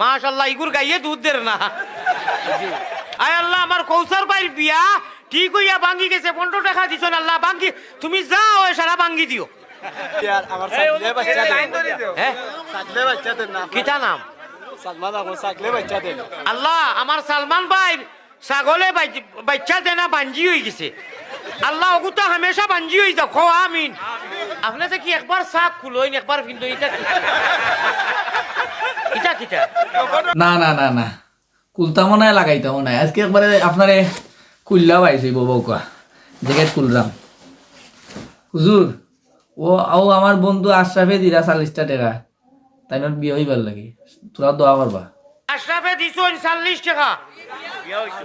মাশাল্লাহ ইগুর গাইয়ে দুধ দের না। আয় আল্লাহ আমার কৌসার ভাইয়ের বিয়া ঠিক হইয়া ভাঙ্গি গেছে পনেরো টাকা দিছ না আল্লাহ ভাঙ্গি তুমি যাও এ সারা ভাঙ্গি দিও। আমার সাকলে বাচ্চা দেন। হ্যাঁ? সাকলে বাচ্চা দেন না কিতা নাম? সালমান আমার সাকলে বাচ্চা দেন। আল্লাহ আমার সালমান ভাই ছাগলে বাচ্চা দেনা বাঞ্জি হয়ে গেছে। আল্লাহ ওগুতো হামেশা বাঞ্জি হয়ে যাও খো আমিন। আপনি তো কি একবার শাক খুলোইন একবার কিন্তু? কিটা কিটা? না না না না। কুলতামো নাই লাগাইতামো নাই। আজকে একবারে আপনারে কুল্লা পাইছি বউকা জেকেট কুলরাম হুজুর ও ও আমার বন্ধু আশরাফে দিরা চাল্লিশটা টাকা তাই না বিয়ে হইবার লাগে। তোরা দোয়া করবা আশরাফে দিছো চল্লিশ টাকা।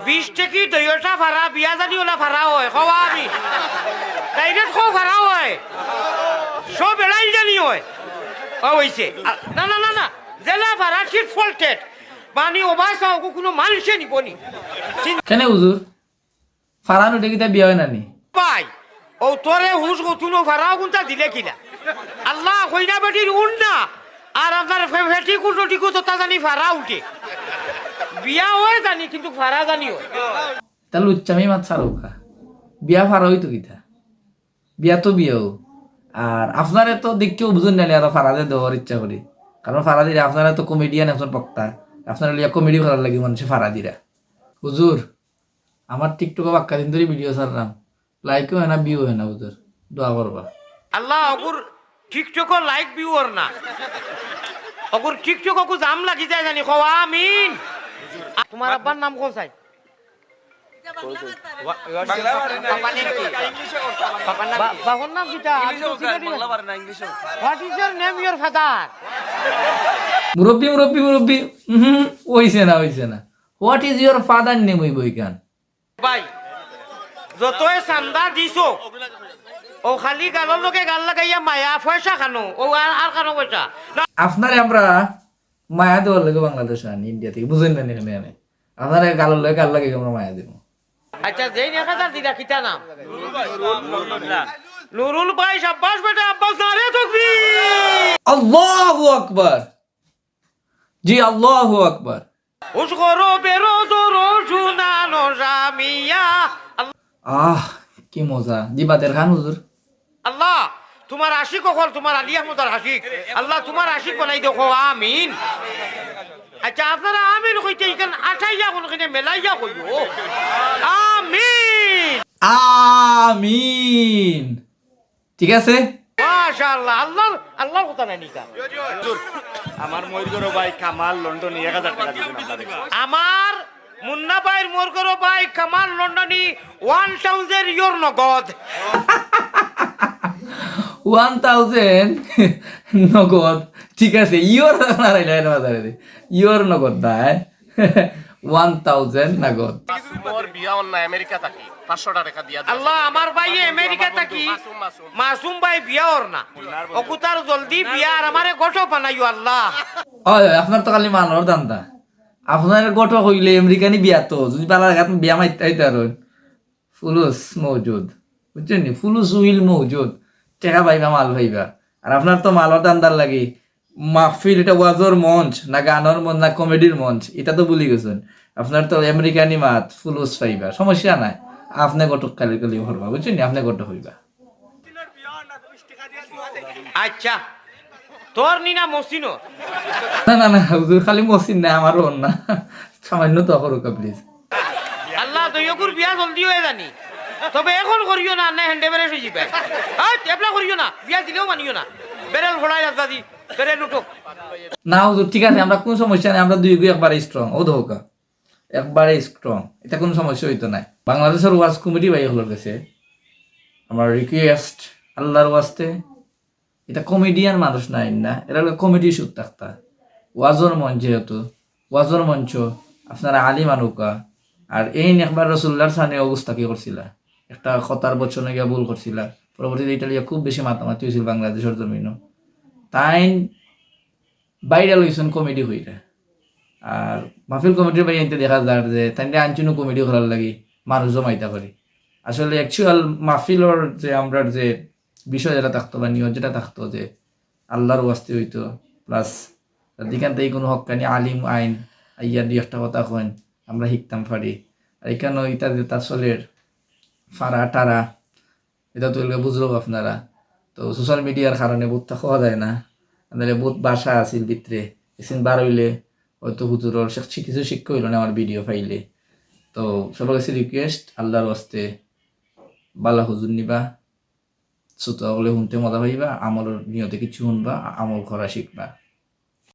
বিশ টাকি দইটা ভাড়া বিয়া জানি ওলা ভাড়া হয় খোয়া আমি। ডাইরেক্ট খো ভাড়া হয়। সব এলাই জানি হয়। ও হইছে না না না না। জেলা ফল্টেড মানে কোনো মানুষে নিবনি। কেনে হুজুর? ফারান উঠে কিতা বিয়ে হয় না নি? পাই ও তোরে হুস কতুনো ভাড়াও কোনটা দিলে কিনা আল্লাহ কইনা বেটির উন না আর আপনার ফেটি কুটো টিকু তো তা জানি ভাড়া উঠে। বিয়া হয় জানি কিন্তু জানি হয়। বিয়া ফারা হইতো কিতা? বিয়া তো বিয়েও। আর আপনারে তো দেখকেও বুঝুন না ফারাদে দেওয়ার ইচ্ছা করি। কারণ ফারা দিরা আপনারা তো কমেডিয়ান একজন বক্তা। আপনারা লিয়া কমেডি ভালো লাগে মানুষে ফারা দিরা হুজুর, আমার টিকটকে বাক্কা দিন ধরে ভিডিও ছাড়লাম। লাইকও হয় না বিও হয় না, হুজুর। দোয়া করবা। আল্লাহ, অগুর টিকটক লাইক ভিউয়ার না। অগুর টিকটক অগু জাম লাগি যায় জানি। কওয়া আমিন। তোমার আব্বার নাম কোন চাই বাবার নাম কিটা what is your name your father মুরব্বী মুরব্বী মুরব্বী হুম হইছে না হইছে না। What is your father name ওই বইকান ভাই যতই চান্দা দিছো ও খালি লগে গাল লাগাইয়া মায়া পয়সা খানো ও আর খানো পয়সা আপনারে আমরা মায়া দেওয়ার লাগে বাংলাদেশ আনি ইন্ডিয়া থেকে বুঝেন না এখানে আপনারা গালের লাগে গাল লাগে আমরা মায়া দিব। আচ্ছা যেই এক হাজার দিলা কিতা নাম? নুরুল ভাই সাব্বাস বেটা আব্বাস নারে থাকবি আল্লাহু আকবার। জি আল্লাহু আকবার। উস করো বেরো দরো শুনানো জামিয়া। আহ কি মজা। জি বাদের খান হুজুর। আল্লাহ তোমার আশিক হল তোমার আলী আহমদার আশিক আল্লাহ তোমার আশিক বানাই দেখো আমিন। আচ্ছা আপনারা আমিন কইতে এখানে আঠাইয়া কোন কিনে মেলাইয়া কইও আমিন। আমিন। ঠিক আছে? মাশাআল্লাহ আল্লাহর আল্লাহর কথা নাই নিকা। আমার ময়ূর ভাই কামাল লন্ডন এক হাজার টাকা দিবেন আমার মুন্না ভাইয়ের মোরগর ভাই Kamal লন্ডনী one thousand your Nagad. One thousand নগদ। ঠিক আছে ইয়োর নারাইলেন বাজারে ইয়োর নগদ দায়। ওয়ান থাউজেন্ড নগদ মোর বিয়া অন্য আমেরিকা থাকি। পাঁচশোটা টাকা দিয়া আল্লাহ আমার ভাই আমেরিকা থাকি। মাসুম, মাসুম। মাসুম ভাই বিয়া ওর না। অকুতার জলদি বিয়া আর আমারে গটো বানাইও আল্লাহ। হয় আপনার তো খালি মানর দান্দা আপনার গট হইলে আমেরিকানি বিয়া তো যদি পালার ঘাত বিয়া মাইতে আইতে আর। ফুলুস মৌজুদ। বুঝছেন নি? ফুলুস উইল মৌজুদ। টেকা পাইবা মাল পাইবা। আর আপনার তো মালর দান্দার লাগি। মাহফিল এটা ওয়াজর মঞ্চ না গানের মঞ্চ না কমেডির মঞ্চ এটা তো ভুলি গেছেন। আপনার তো আমেরিকানি মাত ফুলুস পাইবা সমস্যা নাই। আপনি গটক কালি কালি ভরবা বুঝছেন আপনি গট হইবা। আচ্ছা তোর নিনা মসিনো না না না হুজুর খালি মসিন না আমার ওর না। সামান্য তো করুকা প্লিজ আল্লাহ দৈয়কুর বিয়া জলদি হয়ে জানি। তবে এখন করিও না না হ্যান্ডে বেড়ে হয়ে যাবে আয় এবলা করিও না বিয়া দিলেও মানিও না। বেরেল ফোড়াই রাস্তা দি না, হুজুর, ঠিক আছে, আমরা সমস্যা আমরা দুই একবারে স্ট্রং ও ধোকা একবারে স্ট্রং এটা কোনো সমস্যা হইতো বাংলাদেশের ওয়াজ কমিটি ভাই হলোর কাছে আমার রিকোয়েস্ট আল্লাহর ওয়াস্তে এটা কমেডিয়ান মানুষ নাই না এটা হলো কমেডি শুট থাকতা ওয়াজর মঞ্চ যেহেতু, ওয়াজর মঞ্চ, আপনারা আলী মানুকা। আর এই একবার রসুল্লার সামনে অবস্থা কি করছিলা? একটা খতার বছর গিয়া ভুল করছিলা। পরবর্তীতে এটা খুব বেশি মাতামাতি হয়েছিল বাংলাদেশের জমিনও। তাই বাইরে লইছেন কমেডি হইরা। আর মাহফিল কমিটির বাইরে এনতে দেখা যায় যে তাই আনচুনো কমেডি করার লাগি মানুষ জমাইতা করে আসলে অ্যাকচুয়াল মাহফিলর যে আমরা যে বিষয় যেটা থাকতো বা নিয়ম যেটা থাকতো যে আল্লাহর ওয়াস্তে হইতো প্লাস দিকান থেকে কোনো হকানি আলিম আইন আইয়া দুই একটা কথা কইন, আমরা শিখতাম পারি। আর এখানেও ইটা যে তাসলের ফারা টারা এটা তো বুঝলো আপনারা। তো সোশ্যাল মিডিয়ার কারণে বুথটা খাওয়া যায় না। তাহলে বহুত বাসা আছিল ভিতরে। এসিন বার হইলে হয়তো হুজুরর কিছু শিক্ষা হইল না আমার ভিডিও ফাইলে। তো সবার কাছে রিকোয়েস্ট আল্লাহর হস্তে বালা হুজুর নিবা ছোট হলে শুনতে মজা পাইবা আমলের নিয়তে কিছু শুনবা, আমল করা শিখবা।